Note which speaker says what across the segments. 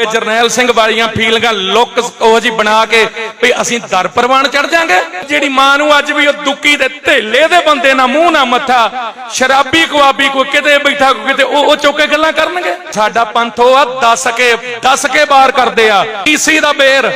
Speaker 1: ਬਾਬੇ ਜਰਨੈਲ ਸਿੰਘ ਵਾਲੀਆਂ ਫੀਲਿੰਗਾਂ ਲੁੱਕ ਉਹ ਜੀ ਬਣਾ ਕੇ ਵੀ ਅਸੀਂ ਦਰ ਪ੍ਰਵਾਨ ਚੜ ਜਾਾਂਗੇ। ਜਿਹੜੀ ਮਾਂ ਨੂੰ ਅੱਜ ਵੀ ਉਹ ਦੁੱਕੀ ਦੇ ਢੇਲੇ ਦੇ ਬੰਦੇ ਨਾ ਮੂੰਹ ਨਾ ਮੱਥਾ, ਸ਼ਰਾਬੀ ਕਵਾਬੀ ਕੋਈ ਕਿਤੇ ਬੈਠਾ, ਕੋਈ ਕਿਤੇ ਉਹ ਉਹ ਚੁੱਕ ਗੱਲਾਂ ਕਰਨਗੇ। ਸਾਡਾ ਪੰਥ ਉਹ ਆ, ਦੱਸ ਕੇ ਦੱਸ ਕੇ ਬਾਹਰ ਕਰਦੇ ਆ। ਈਸੀ ਦਾ ਬੇਰ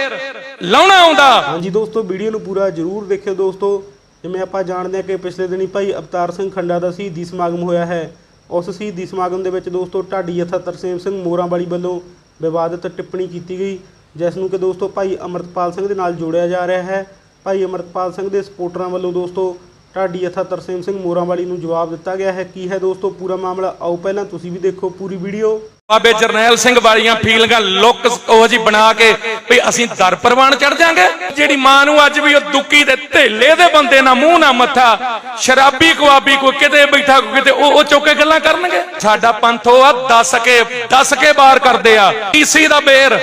Speaker 1: ਲਾਉਣਾ ਆਉਂਦਾ।
Speaker 2: ਹਾਂਜੀ ਦੋਸਤੋ, ਵੀਡੀਓ ਨੂੰ ਪੂਰਾ ਜਰੂਰ ਦੇਖਿਓ ਦੋਸਤੋ। ਜਿਵੇਂ ਆਪਾਂ ਜਾਣਦੇ ਹਾਂ ਕਿ ਪਿਛਲੇ ਦਿਨੀ ਭਾਈ ਅਵਤਾਰ ਸਿੰਘ ਖੰਡਾ ਦਾ ਸ਼ਹੀਦੀ ਸਮਾਗਮ ਹੋਇਆ ਹੈ। ਉਸ ਸ਼ਹੀਦੀ ਸਮਾਗਮ ਦੇ ਵਿੱਚ ਦੋਸਤੋ, ਢਾਡੀ ਜਥਾ ਤਰਸੇਮ ਸਿੰਘ ਮੋਰਾਂ ਵਾਲੀ ਵੱਲੋਂ ਵਿਵਾਦਤ ਟਿੱਪਣੀ ਕੀਤੀ ਗਈ, ਜਿਸ ਨੂੰ ਕਿ ਦੋਸਤੋ ਭਾਈ ਅਮਰਤਪਾਲ ਸਿੰਘ ਦੇ ਨਾਲ ਜੋੜਿਆ ਜਾ ਰਿਹਾ ਹੈ। ਭਾਈ ਅਮਰਤਪਾਲ ਸਿੰਘ ਦੇ ਸਪੋਰਟਰਾਂ ਵੱਲੋਂ ਦੋਸਤੋ ਢਾਡੀ ਜਥਾ ਤਰਸੇਮ ਸਿੰਘ ਮੋਰਾਂਵਾਲੀ ਨੂੰ ਜਵਾਬ ਦਿੱਤਾ ਗਿਆ ਹੈ। ਕੀ ਹੈ ਦੋਸਤੋ ਪੂਰਾ ਮਾਮਲਾ? ਆਓ ਪਹਿਲਾਂ ਤੁਸੀਂ ਵੀ ਦੇਖੋ ਪੂਰੀ ਵੀਡੀਓ।
Speaker 1: ਬਾਬੇ ਜਰਨੈਲ ਸਿੰਘ ਵਾਲੀਆਂ ਫੀਲਿੰਗਾਂ ਲੁੱਕ ਉਹ ਜੀ ਬਣਾ ਕੇ ਵੀ ਅਸੀਂ ਦਰ ਪ੍ਰਵਾਨ ਚੜ ਜਾਾਂਗੇ। ਜਿਹੜੀ ਮਾਂ ਨੂੰ ਅੱਜ ਵੀ ਉਹ ਦੁੱਕੀ ਦੇ ਢੇਲੇ ਦੇ ਬੰਦੇ ਨਾ ਮੂੰਹ ਨਾ ਮੱਥਾ, ਸ਼ਰਾਬੀ ਕੁਆਬੀ ਕੋਈ ਕਿਤੇ ਬੈਠਾ, ਕੋਈ ਕਿਤੇ ਉਹ ਉਹ ਚੁੱਕ ਕੇ ਗੱਲਾਂ ਕਰਨਗੇ। ਸਾਡਾ ਪੰਥ ਉਹ ਆ, ਦੱਸ ਕੇ ਦੱਸ ਕੇ ਬਾਹਰ ਕਰਦੇ ਆ। ਈਸੀ ਦਾ ਬੇਰ।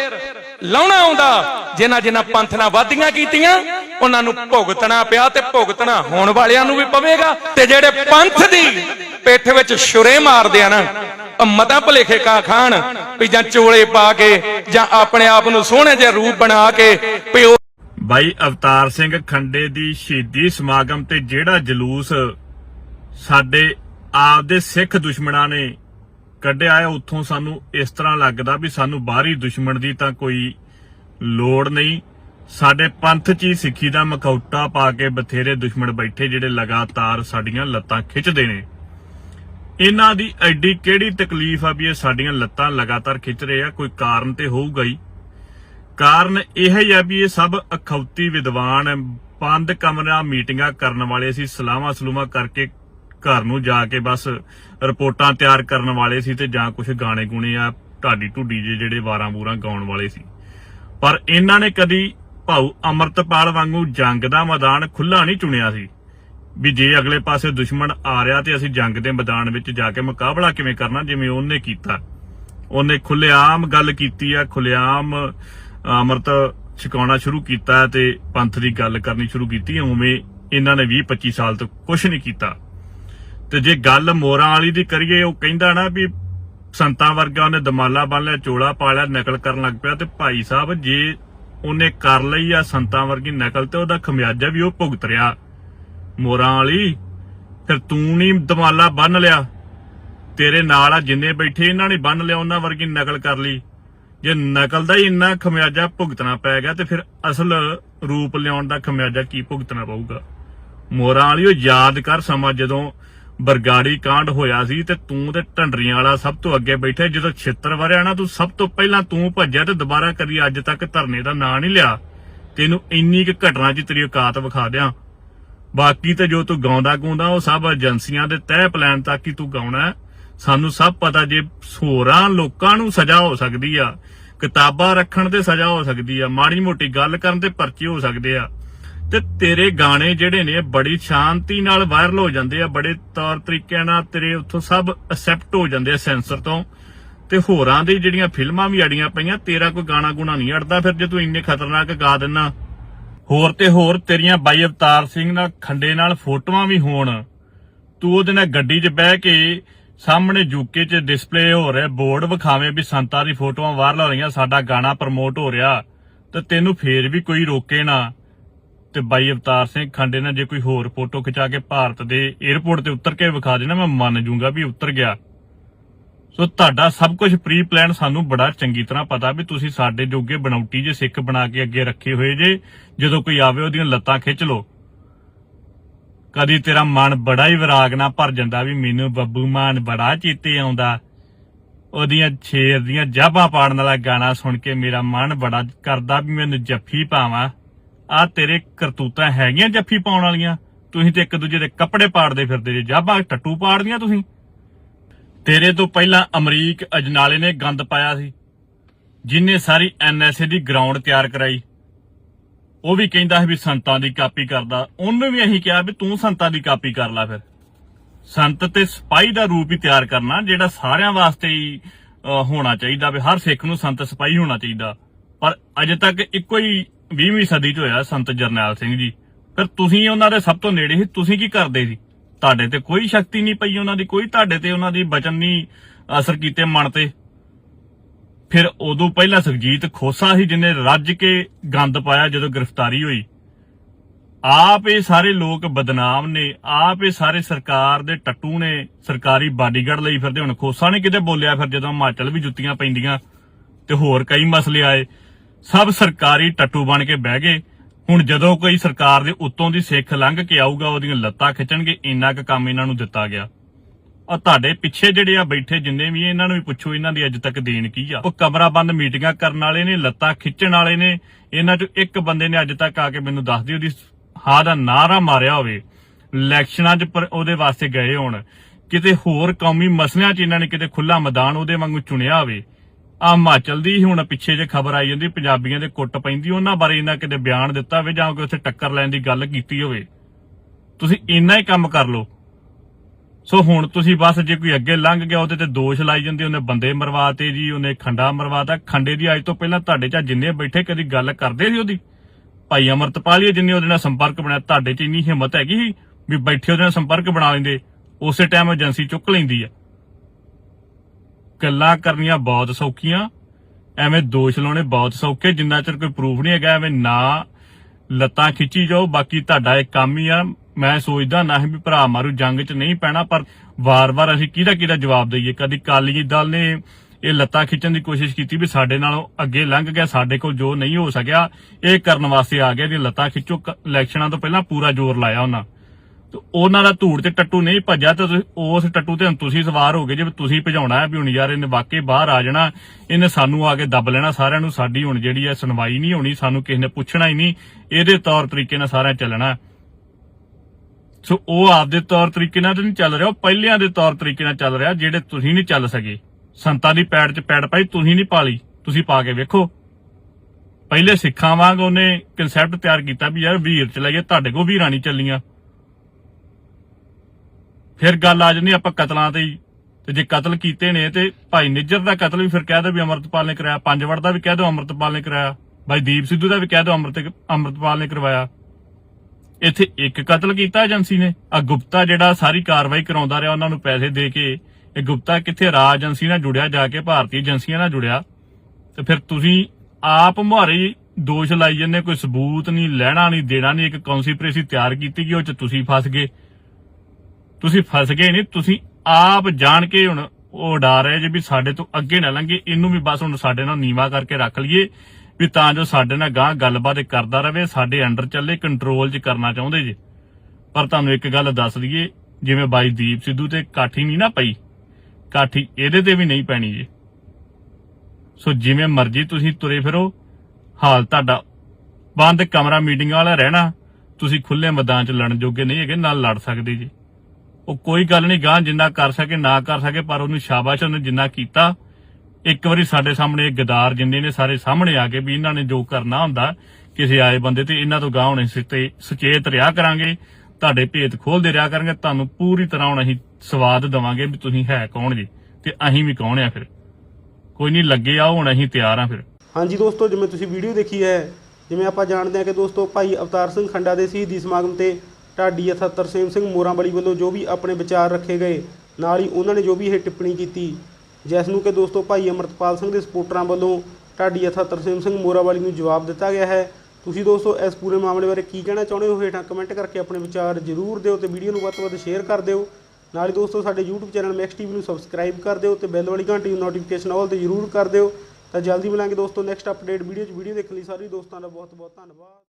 Speaker 1: ਲਾਉਣਾ ਆਉਂਦਾ। ਜਿਨ੍ਹਾਂ ਜਿਨ੍ਹਾਂ ਪੰਥ ਨਾਲ ਵਾਦੀਆਂ ਕੀਤੀਆਂ, ਉਹਨਾਂ ਨੂੰ ਭੁਗਤਣਾ ਪਿਆ ਤੇ ਭੁਗਤਣਾ ਹੋਣ ਵਾਲਿਆਂ ਨੂੰ ਵੀ ਪਵੇਗਾ। ਤੇ ਜਿਹੜੇ ਪੰਥ ਦੀ ਪਿੱਠ ਵਿੱਚ ਛੁਰੇ ਮਾਰਦੇ ਆ ਨਾ ਮਤਾ ਭਲੇਖੇ ਕਾ ਖਾਣ, ਵੀ ਜਾਂ ਚੋਲੇ ਪਾ ਕੇ, ਜਾਂ ਆਪਣੇ ਆਪ ਨੂੰ ਸੋਹਣੇ ਜਿਹੇ ਰੂਪ ਬਣਾ ਕੇ, ਵੀ
Speaker 3: ਬਾਈ ਅਵਤਾਰ ਸਿੰਘ ਖੰਡੇ ਦੀ ਸ਼ਹੀਦੀ ਸਮਾਗਮ ਤੇ ਜਿਹੜਾ ਜਲੂਸ ਸਾਡੇ ਆਪਦੇ ਸਿੱਖ ਦੁਸ਼ਮਣਾਂ ਨੇ ਕੱਢਿਆ ਹੈ, ਉੱਥੋਂ ਸਾਨੂੰ ਇਸ ਤਰ੍ਹਾਂ ਲੱਗਦਾ ਵੀ ਸਾਨੂੰ ਬਾਹਰੀ ਦੁਸ਼ਮਣ ਦੀ ਤਾਂ ਕੋਈ ਲੋੜ ਨਹੀਂ। ਸਾਡੇ ਪੰਥ 'ਚ ਹੀ ਸਿੱਖੀ ਦਾ ਮਖੌਟਾ ਪਾ ਕੇ ਬਥੇਰੇ ਦੁਸ਼ਮਣ ਬੈਠੇ ਜਿਹੜੇ ਲਗਾਤਾਰ ਸਾਡੀਆਂ ਲੱਤਾਂ ਖਿੱਚਦੇ ਨੇ। ਇਹਨਾਂ ਦੀ ਐਡੀ ਕਿਹੜੀ ਤਕਲੀਫ ਆ ਵੀ ਇਹ ਸਾਡੀਆਂ ਲੱਤਾਂ ਲਗਾਤਾਰ ਖਿੱਚ ਰਹੇ ਆ? ਕੋਈ ਕਾਰਨ ਤੇ ਹੋਊਗਾ ਹੀ। ਕਾਰਨ ਇਹ ਹੀ ਆ ਵੀ ਇਹ ਸਭ ਅਖੌਤੀ ਵਿਦਵਾਨ, ਬੰਦ ਕਮਰਾ ਮੀਟਿੰਗਾਂ ਕਰਨ ਵਾਲੇ ਸੀ ਸਲਾਹਾਂ ਸਲੂਮਾਂ ਕਰਕੇ ਘਰ ਨੂੰ ਜਾ ਕੇ ਬਸ ਰਿਪੋਰਟਾਂ ਤਿਆਰ ਕਰਨ ਵਾਲੇ ਸੀ ਤੇ ਜਾਂ ਕੁਝ ਗਾਣੇ ਗੁਣੇ ਆ ਢਾਡੀ ਢੁੱਡੀ ਜੇ ਜਿਹੜੇ ਵਾਰਾਂ ਬੂਰਾਂ ਗਾਉਣ ਵਾਲੇ ਸੀ। ਪਰ ਇਹਨਾਂ ਨੇ ਕਦੀ ਭਾਉ ਅਮਰਤਪਾਲ ਵਾਂਗੂ ਜੰਗ ਦਾ ਮੈਦਾਨ ਖੁੱਲਾ ਨਹੀਂ ਚੁਣਿਆ ਸੀ। ਵੀ ਜੇ ਅਗਲੇ ਪਾਸੇ ਦੁਸ਼ਮਣ ਆ ਰਿਹਾ ਤੇ ਅਸੀਂ ਜੰਗ ਦੇ ਮੈਦਾਨ ਵਿੱਚ ਜਾ ਕੇ ਮੁਕਾਬਲਾ ਕਿਵੇਂ ਕਰਨਾ, ਜਿਵੇਂ ਉਹਨੇ ਕੀਤਾ। ਉਹਨੇ ਖੁੱਲੇਆਮ ਗੱਲ ਕੀਤੀ ਆ ਖੁੱਲੇਆਮ ਅਮਰਤ ਛਕਾਉਣਾ ਸ਼ੁਰੂ ਕੀਤਾ ਤੇ ਪੰਥ ਦੀ ਗੱਲ ਕਰਨੀ ਸ਼ੁਰੂ ਕੀਤੀ ਉਵੇਂ ਇਹਨਾਂ ਨੇ 20 25 ਸਾਲ ਤੋਂ ਕੁਝ ਨਹੀਂ ਕੀਤਾ। ਤੇ ਜੇ ਗੱਲ ਮੋਰਾਂ ਵਾਲੀ ਦੀ ਕਰੀਏ, ਉਹ ਕਹਿੰਦਾ ਨਾ ਵੀ ਸੰਤਾਂ ਵਰਗਾ ਉਹਨੇ ਦਮਾਲਾ ਬੰਨ ਲਿਆ, ਚੋਲਾ ਪਾ ਲਿਆ, ਨਕਲ ਕਰਨ ਲੱਗ ਪਿਆ ਤੇ ਭਾਈ ਸਾਹਿਬ ਜੇ ਉਹਨੇ ਕਰ ਲਈ ਆ ਸੰਤਾਂ ਵਰਗੀ ਨਕਲ ਤੇ ਉਹਦਾ ਖਮਿਆਜਾ ਵੀ ਉਹ ਭੁਗਤ ਰਿਹਾ। ਮੋਰਾਂ ਵਾਲੀ, ਫਿਰ ਤੂੰ ਨਹੀਂ ਦਮਾਲਾ ਬੰਨ ਲਿਆ। ਤੇਰੇ ਨਾਲ ਆ ਜਿੰਨੇ ਬੈਠੇ, ਇਹਨਾਂ ਨੇ ਬੰਨ ਲਿਆ ਉਹਨਾਂ ਵਰਗੀ ਨਕਲ ਕਰ ਲਈ। ਜੇ ਨਕਲ ਦਾ ਹੀ ਇੰਨਾ ਖਮਿਆਜਾ ਭੁਗਤਣਾ ਪੈ ਗਿਆ ਤੇ ਫਿਰ ਅਸਲ ਰੂਪ ਲਿਆਉਣ ਦਾ ਖਮਿਆਜਾ ਕੀ ਭੁਗਤਣਾ ਪਊਗਾ? ਮੋਰਾਂ ਵਾਲੀ ਉਹ ਯਾਦ ਕਰ ਸਮਾਂ ਜਦੋਂ ਬਰਗਾੜੀ ਕਾਂਡ ਹੋਇਆ ਸੀ ਤੇ ਤੂੰ ਤੇ ਢੰਡਰੀਆਂ ਵਾਲਾ ਸਭ ਤੋਂ ਅੱਗੇ ਬੈਠੇ ਜਦੋਂ ਛਿੱਤਰ ਵਰਿਆ ਨਾ, ਤੂੰ ਸਭ ਤੋਂ ਪਹਿਲਾਂ ਤੂੰ ਭੱਜਿਆ ਤੇ ਦੁਬਾਰਾ ਕਰੀ ਅੱਜ ਤੱਕ ਧਰਨੇ ਦਾ ਨਾਂ ਨਹੀਂ ਲਿਆ। ਤੈਨੂੰ ਇੰਨੀ ਕੁ ਘਟਨਾ 'ਚ ਤੇਰੀ ਔਕਾਤ ਵਿਖਾ ਦਿਆਂ। ਬਾਕੀ ਤੇ ਜੋ ਤੂੰ ਗਾਉਂਦਾ ਗਾਉਂਦਾ ਉਹ ਸਭ ਏਜੰਸੀਆਂ ਦੇ ਤਹਿ ਪਲਾਨ ਤੱਕ ਹੀ ਤੂੰ ਗਾਉਣਾ ਹੈ। ਸਾਨੂੰ ਸਭ ਪਤਾ ਜੇ ਸੋਰਾਂ ਲੋਕਾਂ ਨੂੰ ਸਜ਼ਾ ਹੋ ਸਕਦੀ ਆ। ਕਿਤਾਬਾਂ ਰੱਖਣ ਤੇ ਸਜ਼ਾ ਹੋ ਸਕਦੀ ਆ। ਮਾੜੀ ਮੋਟੀ ਗੱਲ ਕਰਨ ਤੇ ਪਰਚੇ ਹੋ ਸਕਦੇ ਆ। ਤੇ ਤੇਰੇ ਗਾਣੇ ਜਿਹੜੇ ਨੇ ਬੜੀ ਸ਼ਾਂਤੀ ਨਾਲ ਵਾਇਰਲ ਹੋ ਜਾਂਦੇ ਆ, ਬੜੇ ਤੌਰ ਤਰੀਕਿਆਂ ਨਾਲ ਤੇਰੇ ਉੱਥੋਂ ਸਭ ਅਸੈਪਟ ਹੋ ਜਾਂਦੇ ਆ ਸੈਂਸਰ ਤੋਂ। ਤੇ ਹੋਰਾਂ ਦੀ ਜਿਹੜੀਆਂ ਫਿਲਮਾਂ ਵੀ ਅੜੀਆਂ ਪਈਆਂ, ਤੇਰਾ ਕੋਈ ਗਾਣਾ ਗੁਣਾ ਨਹੀਂ ਅੜਦਾ, ਫਿਰ ਜੇ ਤੂੰ ਇੰਨੇ ਖਤਰਨਾਕ ਗਾ ਦਿੰਨਾ। ਹੋਰ ਤੇ ਹੋਰ ਤੇਰੀਆਂ ਬਾਈ ਅਵਤਾਰ ਸਿੰਘ ਨਾਲ ਖੰਡੇ ਨਾਲ ਫੋਟੋਆਂ ਵੀ ਹੋਣ। ਤੂੰ ਉਹਦੇ ਨਾਲ ਗੱਡੀ 'ਚ ਬਹਿ ਕੇ ਸਾਹਮਣੇ ਯੂਕੇ 'ਚ ਡਿਸਪਲੇ ਹੋ ਰਿਹਾ, ਬੋਰਡ ਵਿਖਾਵੇਂ ਵੀ ਸੰਤਾਂ ਦੀ ਫੋਟੋਆਂ ਵਾਇਰਲ ਹੋ ਰਹੀਆਂ, ਸਾਡਾ ਗਾਣਾ ਪ੍ਰਮੋਟ ਹੋ ਰਿਹਾ। ਤੇ ਤੈਨੂੰ ਫੇਰ ਵੀ ਕੋਈ ਰੋਕੇ ਨਾ। ਤੇ ਬਾਈ ਅਵਤਾਰ ਸਿੰਘ ਖੰਡੇ ਨਾਲ ਜੇ ਕੋਈ ਹੋਰ ਫੋਟੋ ਖਿਚਾ ਕੇ ਭਾਰਤ ਦੇ 에ਅਰਪੋਰਟ ਤੇ ਉਤਰ ਕੇ ਵਿਖਾ ਦੇਣਾ, ਮੈਂ ਮੰਨ ਜੂੰਗਾ ਵੀ ਉਤਰ ਗਿਆ। ਸੋ ਤੁਹਾਡਾ ਸਭ ਕੁਝ ਪ੍ਰੀ ਪਲਾਨ ਸਾਨੂੰ ਬੜਾ ਚੰਗੀ ਤਰ੍ਹਾਂ ਪਤਾ ਵੀ ਤੁਸੀਂ ਸਾਡੇ ਜੋਗੇ ਬਣਾਉਟੀ ਜੇ ਸਿੱਖ ਬਣਾ ਕੇ ਅੱਗੇ ਰੱਖੇ ਹੋਏ ਜੇ, ਜਦੋਂ ਕੋਈ ਆਵੇ ਉਹਦੀਆਂ ਲੱਤਾਂ ਖਿੱਚ ਲੋ ਕਦੀ ਤੇਰਾ ਮਨ ਬੜਾ ਹੀ ਵਿਰਾਗ ਨਾਲ ਭਰ ਜਾਂਦਾ ਵੀ ਮੈਨੂੰ ਬੱਬੂ ਮਾਨ ਬੜਾ ਚੇਤੇ ਆਉਂਦਾ। ਉਹਦੀਆਂ ਛੇਰ ਦੀਆਂ ਜਾਬਾਂ ਪਾੜਨ ਵਾਲਾ ਗਾਣਾ ਸੁਣ ਕੇ ਮੇਰਾ ਮਨ ਬੜਾ ਕਰਦਾ ਵੀ ਮੈਨੂੰ ਜੱਫੀ ਪਾਵਾਂ। ਆ ਤੇਰੇ ਕਰਤੂਤਾਂ ਹੈਗੀਆਂ ਜੱਫੀ ਪਾਉਣ ਵਾਲੀਆਂ। ਤੁਸੀਂ ਤੇ ਇੱਕ ਦੂਜੇ ਦੇ ਕੱਪੜੇ ਪਾੜਦੇ ਫਿਰਦੇ ਜੇ, ਜਾਬਾਂ ਟੱਟੂ ਪਾੜਦੀਆਂ ਤੁਸੀਂ। ਤੇਰੇ ਤੋਂ ਪਹਿਲਾਂ ਅਮਰੀਕ ਅਜਨਾਲੇ ਨੇ ਗੰਦ ਪਾਇਆ ਸੀ। ਜਿਨੇ ਸਾਰੀ ਐਨਐਸਏ ਦੀ ਗਰਾਊਂਡ ਤਿਆਰ ਕਰਾਈ। ਉਹ ਵੀ ਕਹਿੰਦਾ ਸੀ ਵੀ ਸੰਤਾਂ ਦੀ ਕਾਪੀ ਕਰਦਾ। ਉਹਨੂੰ ਵੀ ਅਸੀਂ ਕਿਹਾ ਵੀ ਤੂੰ ਸੰਤਾਂ ਦੀ ਕਾਪੀ ਕਰ ਲੈ ਫਿਰ। ਸੰਤ ਤੇ ਸਿਪਾਹੀ ਦਾ ਰੂਪ ਹੀ ਤਿਆਰ ਕਰਨਾ ਜਿਹੜਾ ਸਾਰਿਆਂ ਵਾਸਤੇ ਹੀ ਹੋਣਾ ਚਾਹੀਦਾ ਵੀ ਹਰ ਸਿੱਖ ਨੂੰ ਸੰਤ ਸਿਪਾਹੀ ਹੋਣਾ ਚਾਹੀਦਾ। ਪਰ ਅਜੇ ਤੱਕ ਇੱਕੋ ਹੀ 20ਵੀਂ ਸਦੀ 'ਚ ਹੋਇਆ ਸੰਤ ਜਰਨੈਲ ਸਿੰਘ ਜੀ। ਫਿਰ ਤੁਸੀਂ ਉਹਨਾਂ ਦੇ ਸਭ ਤੋਂ ਨੇੜੇ ਸੀ, ਤੁਸੀਂ ਕੀ ਕਰਦੇ ਸੀ? ਤੁਹਾਡੇ ਤੇ ਕੋਈ ਸ਼ਕਤੀ ਨਹੀਂ ਪਈ ਉਹਨਾਂ ਦੀ, ਕੋਈ ਤੁਹਾਡੇ ਤੇ ਉਹਨਾਂ ਦੀ ਬਚਨ ਨਹੀਂ ਅਸਰ ਕੀਤੇ ਮਨ ਤੇ। ਫਿਰ ਉਦੋਂ ਪਹਿਲਾਂ ਸੁਖਜੀਤ ਖੋਸਾ ਸੀ ਜਿਹਨੇ ਰੱਜ ਕੇ ਗੰਦ ਪਾਇਆ ਜਦੋਂ ਗ੍ਰਿਫਤਾਰੀ ਹੋਈ। ਆਪ ਇਹ ਸਾਰੇ ਲੋਕ ਬਦਨਾਮ ਨੇ, ਆਪ ਇਹ ਸਾਰੇ ਸਰਕਾਰ ਦੇ ਟੱਟੂ ਨੇ, ਸਰਕਾਰੀ ਬਾਡੀਗਾਰਡ ਲਈ ਫਿਰਦੇ। ਹੁਣ ਖੋਸਾ ਨੇ ਕਿਤੇ ਬੋਲਿਆ, ਫਿਰ ਜਦੋਂ ਹਿਮਾਚਲ ਵੀ ਜੁੱਤੀਆਂ ਪੈਂਦੀਆਂ ਤੇ ਹੋਰ ਕਈ ਮਸਲੇ ਆਏ ਸਭ ਸਰਕਾਰੀ ਟੱਟੂ ਬਣ ਕੇ ਬਹਿ ਗਏ। ਹੁਣ ਜਦੋਂ ਕੋਈ ਸਰਕਾਰ ਦੇ ਉੱਤੋਂ ਦੀ ਸਿੱਖ ਲੰਘ ਕੇ ਆਊਗਾ, ਉਹਦੀਆਂ ਲੱਤਾਂ ਖਿੱਚਣਗੇ, ਇੰਨਾ ਕੁ ਕੰਮ ਇਹਨਾਂ ਨੂੰ ਦਿੱਤਾ ਗਿਆ। ਆ ਤੁਹਾਡੇ ਪਿੱਛੇ ਜਿਹੜੇ ਆ ਬੈਠੇ ਜਿੰਨੇ ਵੀ ਇਹਨਾਂ ਨੂੰ ਵੀ ਪੁੱਛੋ, ਇਹਨਾਂ ਦੀ ਅੱਜ ਤੱਕ ਦੇਣ ਕੀ ਆ। ਉਹ ਕਮਰਾ ਬੰਦ ਮੀਟਿੰਗਾਂ ਕਰਨ ਵਾਲੇ ਨੇ, ਲੱਤਾਂ ਖਿੱਚਣ ਵਾਲੇ ਨੇ। ਇਹਨਾਂ ਚੋਂ ਇੱਕ ਬੰਦੇ ਨੇ ਅੱਜ ਤੱਕ ਆ ਕੇ ਮੈਨੂੰ ਦੱਸ ਦਿਓ ਉਹਦੀ ਹਾਂ ਦਾ ਨਾਰਾ ਮਾਰਿਆ ਹੋਵੇ। ਇਲੈਕਸ਼ਨਾਂ 'ਚ ਉਹਦੇ ਵਾਸਤੇ ਗਏ ਹੋਣ। ਕਿਤੇ ਹੋਰ ਕੌਮੀ ਮਸਲਿਆਂ 'ਚ ਇਹਨਾਂ ਨੇ ਕਿਤੇ ਖੁੱਲਾ ਮੈਦਾਨ ਉਹਦੇ ਵਾਂਗੂ ਚੁਣਿਆ ਹੋਵੇ। ਆ ਹਿਮਾਚਲ ਦੀ ਹੁਣ ਪਿੱਛੇ ਜੇ ਖਬਰ ਆਈ ਜਾਂਦੀ, ਪੰਜਾਬੀਆਂ ਦੇ ਕੁੱਟ ਪੈਂਦੀ, ਉਹਨਾਂ ਬਾਰੇ ਇਹਨਾਂ ਕਿਤੇ ਬਿਆਨ ਦਿੱਤਾ ਹੋਵੇ ਜਾਂ ਕੋਈ ਉੱਥੇ ਟੱਕਰ ਲੈਣ ਦੀ ਗੱਲ ਕੀਤੀ ਹੋਵੇ। ਤੁਸੀਂ ਇੰਨਾ ਹੀ ਕੰਮ ਕਰ ਲਓ। ਸੋ ਹੁਣ ਤੁਸੀਂ ਬਸ ਜੇ ਕੋਈ ਅੱਗੇ ਲੰਘ ਗਿਆ, ਉਹਦੇ ਤੇ ਦੋਸ਼ ਲਾਈ ਜਾਂਦੇ, ਉਹਨੇ ਬੰਦੇ ਮਰਵਾਤੇ ਜੀ, ਉਹਨੇ ਖੰਡਾ ਮਰਵਾਤਾ। ਖੰਡੇ ਦੀ ਅੱਜ ਤੋਂ ਪਹਿਲਾਂ ਤੁਹਾਡੇ ਚ ਜਿੰਨੇ ਬੈਠੇ, ਕਦੀ ਗੱਲ ਕਰਦੇ ਸੀ ਉਹਦੀ? ਭਾਈ ਅਮਰਤਪਾਲ ਜਿੰਨੇ ਉਹਦੇ ਨਾਲ ਸੰਪਰਕ ਬਣਾਇਆ, ਤੁਹਾਡੇ ਚ ਇੰਨੀ ਹਿੰਮਤ ਹੈਗੀ ਸੀ ਵੀ ਬੈਠੇ ਉਹਦੇ ਨਾਲ ਸੰਪਰਕ ਬਣਾ ਲੈਂਦੇ, ਉਸੇ ਟਾਈਮ ਏਜੰਸੀ ਚੁੱਕ ਲੈਂਦੀ ਆ। ਗੱਲਾਂ ਕਰਨੀਆਂ ਬਹੁਤ ਸੌਖੀਆਂ, ਐਵੇਂ ਦੋਸ਼ ਲਾਉਣੇ ਬਹੁਤ ਸੌਖੇ, ਜਿੰਨਾ ਚਿਰ ਕੋਈ ਪ੍ਰੂਫ ਨਹੀਂ ਹੈਗਾ, ਐਵੇਂ ਨਾ ਲੱਤਾਂ ਖਿੱਚੀ ਜਾਓ, ਬਾਕੀ ਤੁਹਾਡਾ ਇਹ ਕੰਮ ਹੀ ਆ, ਮੈਂ ਸੋਚਦਾ ਨਾ ਵੀ ਭਰਾ ਮਾਰੂ, ਜੰਗ 'ਚ ਨਹੀਂ ਪੈਣਾ, ਪਰ ਵਾਰ-ਵਾਰ ਅਸੀਂ ਕਿਹਦਾ ਕਿਹਦਾ ਜਵਾਬ ਦਈਏ? ਕਦੀ ਕਾਲੀ ਦਲ ਨੇ ਇਹ ਲੱਤਾਂ ਖਿੱਚਣ ਦੀ ਕੋਸ਼ਿਸ਼ ਕੀਤੀ ਵੀ ਸਾਡੇ ਨਾਲੋਂ ਅੱਗੇ ਲੰਘ ਗਿਆ, ਸਾਡੇ ਕੋਲ ਜੋ ਨਹੀਂ ਹੋ ਸਕਿਆ, ਇਹ ਕਰਨ ਵਾਸਤੇ ਆ ਗਿਆ ਦੀ ਲੱਤਾਂ ਖਿੱਚੋ ਇਲੈਕਸ਼ਨਾਂ ਤੋਂ ਪਹਿਲਾਂ ਪੂਰਾ ਜ਼ੋਰ ਲਾਇਆ ਉਹਨਾਂ। ਤੇ ਉਹਨਾਂ ਦਾ ਧੂੜ ਤੇ ਟੱਟੂ ਨਹੀਂ ਭੱਜਿਆ ਤੇ ਤੁਸੀਂ- ਉਸ ਟੱਟੂ ਤੇ ਹੁਣ ਤੁਸੀਂ ਸਵਾਰ ਹੋ ਗਏ ਜੇ ਤੁਸੀਂ ਭਜਾਉਣਾ ਹੈ, ਵੀ ਹੁਣ ਯਾਰ ਇਹਨੇ ਵਾਕਈ ਬਾਹਰ ਆ ਜਾਣਾ, ਇਹਨੇ ਸਾਨੂੰ ਆ ਕੇ ਦੱਬ ਲੈਣਾ, ਸਾਰਿਆਂ ਨੂੰ ਸਾਡੀ ਹੁਣ ਜਿਹੜੀ ਹੈ ਸੁਣਵਾਈ ਨਹੀਂ ਹੋਣੀ, ਸਾਨੂੰ ਕਿਸੇ ਨੇ ਪੁੱਛਣਾ ਹੀ ਨਹੀਂ, ਇਹਦੇ ਤੌਰ ਤਰੀਕੇ ਨਾਲ ਸਾਰਿਆਂ ਚੱਲਣਾ। ਸੋ ਉਹ ਆਪਦੇ ਤੌਰ ਤਰੀਕੇ ਨਾਲ ਨਹੀਂ ਚੱਲ ਰਿਹਾ, ਉਹ ਪਹਿਲਿਆਂ ਦੇ ਤੌਰ ਤਰੀਕੇ ਨਾਲ ਚੱਲ ਰਿਹਾ, ਜਿਹੜੇ ਤੁਸੀਂ ਨਹੀਂ ਚੱਲ ਸਕੇ। ਸੰਤਾਂ ਦੀ ਪੈੜ 'ਚ ਪੈੜ ਪਾਈ, ਤੁਸੀਂ ਨਹੀਂ ਪਾਲੀ, ਤੁਸੀਂ ਪਾ ਕੇ ਵੇਖੋ। ਪਹਿਲੇ ਸਿੱਖਾਂ ਵਾਂਗ ਉਹਨੇ ਕਨਸੈਪਟ ਤਿਆਰ ਕੀਤਾ ਵੀ ਯਾਰ ਵੀਰ ਚਲਾਈਏ ਤੁਹਾਡੇ ਕੋਲ ਵੀਰਾਂ ਨਹੀਂ ਚੱਲੀਆਂ। ਫਿਰ ਗੱਲ ਆ ਜਾਂਦੀ ਆਪਾਂ ਕਤਲਾਂ ਤੇ ਤੇ ਜੇ ਕਤਲ ਕੀਤੇ ਨੇ ਤੇ ਭਾਈ ਨਿੱਜਰ ਦਾ ਕਤਲ ਵੀ ਫਿਰ ਕਹਿ ਦੋ ਵੀ ਅਮਰਤਪਾਲ ਨੇ ਕਰਾਇਆ ਪੰਜਵੜ ਦਾ ਵੀ ਕਹਿ ਦੋ ਅਮਰਤਪਾਲ ਨੇ ਕਰਾਇਆ ਭਾਈ ਦੀਪ ਸਿੱਧੂ ਦਾ ਵੀ ਕਹਿ ਦੋ ਅਮਰਤ ਅਮਰਤਪਾਲ ਨੇ ਕਰਵਾਇਆ। ਇੱਥੇ ਇੱਕ ਕਤਲ ਕੀਤਾ ਏਜੰਸੀ ਨੇ, ਆ ਗੁਪਤਾ ਜਿਹੜਾ ਸਾਰੀ ਕਾਰਵਾਈ ਕਰਾਉਂਦਾ ਰਿਹਾ ਉਹਨਾਂ ਨੂੰ ਪੈਸੇ ਦੇ ਕੇ, ਇਹ ਗੁਪਤਾ ਕਿੱਥੇ ਰਾਜ ਏਜੰਸੀ ਨਾਲ ਜੁੜਿਆ, ਜਾ ਕੇ ਭਾਰਤੀ ਏਜੰਸੀਆਂ ਨਾਲ ਜੁੜਿਆ। ਤੇ ਫਿਰ ਤੁਸੀਂ ਆਪ ਮੁਹਾਰੇ ਦੋਸ਼ ਲਾਈ ਜੰਨੇ ਕੋਈ ਸਬੂਤ ਨਹੀਂ, ਲੈਣਾ ਨਹੀਂ, ਦੇਣਾ ਨਹੀਂ, ਇੱਕ ਕੌਨਸਪੀਰੇਸੀ ਤਿਆਰ ਕੀਤੀ ਗਈ, ਉਹ ਚ ਤੁਸੀਂ ਫਸ ਗਏ। ਤੁਸੀਂ ਫਸ ਗਏ ਨਹੀਂ ਤੁਸੀਂ ਆਪ ਜਾਣ ਕੇ ਹੁਣ ਉਹ ਡਰ ਰਹੇ ਜੇ ਵੀ ਸਾਡੇ ਤੋਂ ਅੱਗੇ ਨਾ ਲੰਘੇ ਇਹਨੂੰ ਵੀ ਬਸ ਹੁਣ ਸਾਡੇ ਨਾਲ ਨੀਵਾ ਕਰਕੇ ਰੱਖ ਲਈਏ, ਵੀ ਤਾਂ ਜੋ ਸਾਡੇ ਨਾਲ ਗਾਂ ਗੱਲਬਾਤ ਕਰਦਾ ਰਵੇ, ਸਾਡੇ ਅੰਡਰ ਚੱਲੇ ਕੰਟਰੋਲ 'ਚ ਕਰਨਾ ਚਾਹੁੰਦੇ ਜੇ। ਪਰ ਤੁਹਾਨੂੰ ਇੱਕ ਗੱਲ ਦੱਸ ਦਈਏ, ਜਿਵੇਂ ਬਾਈ ਦੀਪ ਸਿੱਧੂ ਤੇ ਕਾਠੀ ਨਹੀਂ ਨਾ ਪਈ, ਕਾਠੀ ਇਹਦੇ ਤੇ ਵੀ ਨਹੀਂ ਪੈਣੀ ਜੀ। ਸੋ ਜਿਵੇਂ ਮਰਜ਼ੀ ਤੁਸੀਂ ਤੁਰੇ ਫਿਰੋ, ਹਾਲ ਤੁਹਾਡਾ, ਬੰਦ ਕਮਰਾ ਮੀਟਿੰਗ ਵਾਲਾ ਰਹਿਣਾ, ਤੁਸੀਂ ਖੁੱਲੇ ਮੈਦਾਨ 'ਚ ਲੜਨ ਜੋਗੇ ਨਹੀਂ ਹੈਗੇ, ਨਾਲ ਲੜ ਸਕਦੇ ਜੀ। ਉਹ ਕੋਈ ਗੱਲ ਨਹੀਂ ਗਾਂ ਜਿੰਨਾ ਕਰ ਸਕੇ, ਨਾ ਕਰ ਸਕੇ, ਪਰ ਉਹਨੂੰ ਸ਼ਾਬਾਸ਼ ਉਹਨੇ ਜਿੰਨਾ ਕੀਤਾ। ਇੱਕ ਵਾਰੀ ਸਾਡੇ ਸਾਹਮਣੇ ਇਹ ਗਦਾਰ ਜਿੰਨੇ ਨੇ ਸਾਰੇ ਸਾਹਮਣੇ ਆ ਕੇ ਵੀ ਇਹਨਾਂ ਨੇ ਜੋ ਕਰਨਾ ਹੁੰਦਾ, ਕਿਸੇ ਆਏ ਬੰਦੇ ਤੇ ਇਹਨਾਂ ਤੋਂ ਗਾਂ ਹੁਣ ਅਸੀਂ ਸੁਚੇਤ ਰਿਹਾ ਕਰਾਂਗੇ, ਤੁਹਾਡੇ ਭੇਤ ਖੋਲਦੇ ਰਿਹਾ ਕਰਾਂਗੇ, ਤੁਹਾਨੂੰ ਪੂਰੀ ਤਰ੍ਹਾਂ ਹੁਣ ਅਸੀਂ ਸਵਾਦ ਦਵਾਂਗੇ ਵੀ ਤੁਸੀਂ ਹੈ ਕੌਣ ਜੀ, ਤੇ ਅਸੀਂ ਵੀ ਕੌਣ ਆ ਫਿਰ। ਕੋਈ ਨਹੀਂ, ਲੱਗੇ ਆ ਹੁਣ ਅਸੀਂ ਤਿਆਰ ਆ ਫਿਰ।
Speaker 2: ਹਾਂਜੀ ਦੋਸਤੋ, ਜਿਵੇਂ ਤੁਸੀਂ ਵੀਡੀਓ ਦੇਖੀ ਹੈ, ਜਿਵੇਂ ਆਪਾਂ ਜਾਣਦੇ ਹਾਂ ਕਿ ਦੋਸਤੋ, ਭਾਈ ਅਵਤਾਰ ਸਿੰਘ ਖੰਡਾ ਦੇ ਸ਼ਹੀਦੀ ਸਮਾਗਮ ਤੇ ਢਾਡੀ ਅਥਾ ਤਰਸੇਮ ਸਿੰਘ ਮੋਰਾਂਵਾਲੀ ਵੱਲੋਂ ਜੋ ਵੀ ਆਪਣੇ ਵਿਚਾਰ ਰੱਖੇ ਗਏ, ਨਾਲ ਹੀ ਉਹਨਾਂ ਨੇ ਜੋ ਵੀ ਇਹ ਟਿੱਪਣੀ ਕੀਤੀ, ਜਿਸ ਨੂੰ ਕਿ ਦੋਸਤੋ ਭਾਈ ਅਮਰਤਪਾਲ ਸਿੰਘ ਦੇ ਸਪੋਰਟਰਾਂ ਵੱਲੋਂ ਢਾਡੀ ਅਥਾ ਤਰਸੇਮ ਸਿੰਘ ਮੋਰਾਂਵਾਲੀ ਨੂੰ ਜਵਾਬ ਦਿੱਤਾ ਗਿਆ ਹੈ। ਤੁਸੀਂ ਦੋਸਤੋ ਇਸ ਪੂਰੇ ਮਾਮਲੇ ਬਾਰੇ ਕੀ ਕਹਿਣਾ ਚਾਹੁੰਦੇ ਹੋ? ਹੇਠਾਂ ਕਮੈਂਟ ਕਰਕੇ ਆਪਣੇ ਵਿਚਾਰ ਜ਼ਰੂਰ ਦਿਓ ਤੇ ਵੀਡੀਓ ਨੂੰ ਵੱਧ ਤੋਂ ਵੱਧ ਸ਼ੇਅਰ ਕਰ ਦਿਓ। ਨਾਲ ਹੀ ਦੋਸਤੋ ਸਾਡੇ YouTube ਚੈਨਲ ਮੈਕਸ ਟੀਵੀ ਨੂੰ ਸਬਸਕ੍ਰਾਈਬ ਕਰ ਦਿਓ ਤੇ ਬੈਲ ਵਾਲੀ ਘੰਟੀ ਨੂੰ ਨੋਟੀਫਿਕੇਸ਼ਨ ਆਲ ਤੇ ਜ਼ਰੂਰ ਕਰ ਦਿਓ। ਤਾਂ ਜਲਦੀ ਮਿਲਾਂਗੇ ਦੋਸਤੋ ਨੈਕਸਟ ਅਪਡੇਟ ਵੀਡੀਓ 'ਚ। ਵੀਡੀਓ ਦੇਖਣ ਲਈ ਸਾਰੇ ਦੋਸਤਾਂ ਦਾ ਬਹੁਤ ਬਹੁਤ ਧੰਨਵਾਦ।